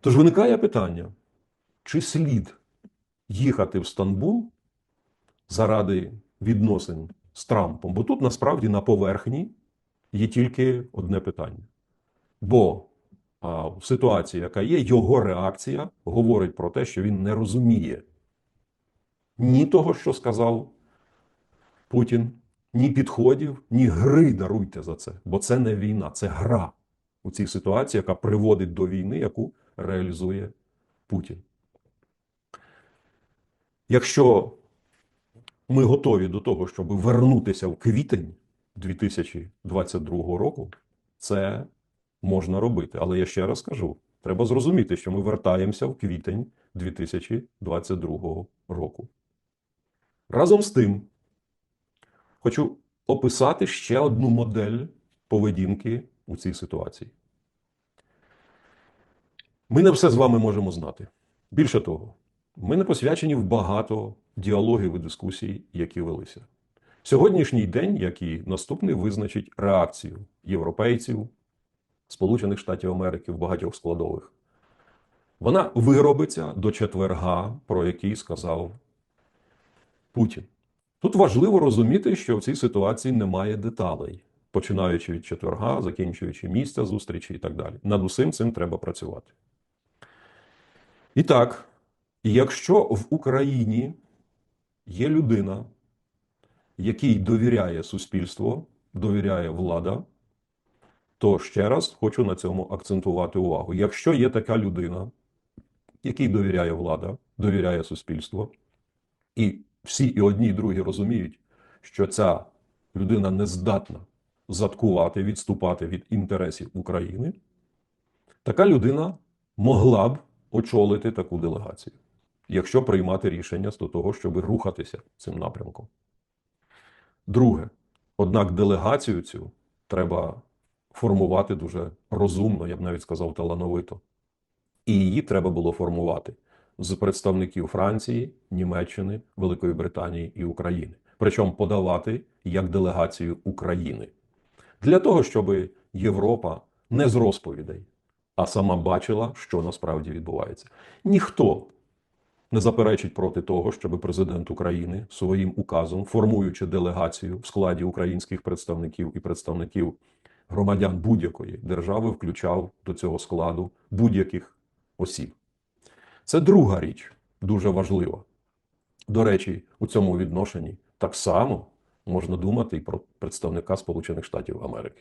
Тож виникає питання, чи слід їхати в Стамбул заради відносин з Трампом? Бо тут насправді на поверхні є тільки одне питання. Бо а, в ситуації, яка є, його реакція говорить про те, що він не розуміє ні того, що сказав Путін, ні підходів, ні гри даруйте за це. Бо це не війна, це гра у цій ситуації, яка приводить до війни, яку реалізує Путін. Якщо ми готові до того, щоб вернутися в квітень 2022 року, це можна робити. Але я ще раз кажу: треба зрозуміти, що ми вертаємося в квітень 2022 року. Разом з тим, хочу описати ще одну модель поведінки у цій ситуації. Ми не все з вами можемо знати. Більше того, ми не посвячені в багато діалогів і дискусій, які велися. Сьогоднішній день, як і наступний, визначить реакцію європейців, Сполучених Штатів Америки в багатьох складових. Вона виробиться до четверга, про який сказав Путін. Тут важливо розуміти, що в цій ситуації немає деталей, починаючи від четверга, закінчуючи місця зустрічі і так далі. Над усім цим треба працювати. І так, якщо в Україні є людина, якій довіряє суспільство, довіряє влада, то ще раз хочу на цьому акцентувати увагу. Якщо є така людина, якій довіряє влада, довіряє суспільство, і всі і одні, і другі розуміють, що ця людина не здатна заткувати, відступати від інтересів України, така людина могла б очолити таку делегацію, якщо приймати рішення з того, щоб рухатися цим напрямком. Друге, однак делегацію цю треба формувати дуже розумно, я б навіть сказав, талановито. І її треба було формувати з представників Франції, Німеччини, Великої Британії і України. Причому подавати як делегацію України. Для того, щоб Європа не з розповідей, а сама бачила, що насправді відбувається. Ніхто не заперечить проти того, щоб президент України своїм указом, формуючи делегацію в складі українських представників і представників громадян будь-якої держави, включав до цього складу будь-яких осіб. Це друга річ, дуже важлива. До речі, у цьому відношенні так само можна думати і про представника Сполучених Штатів Америки.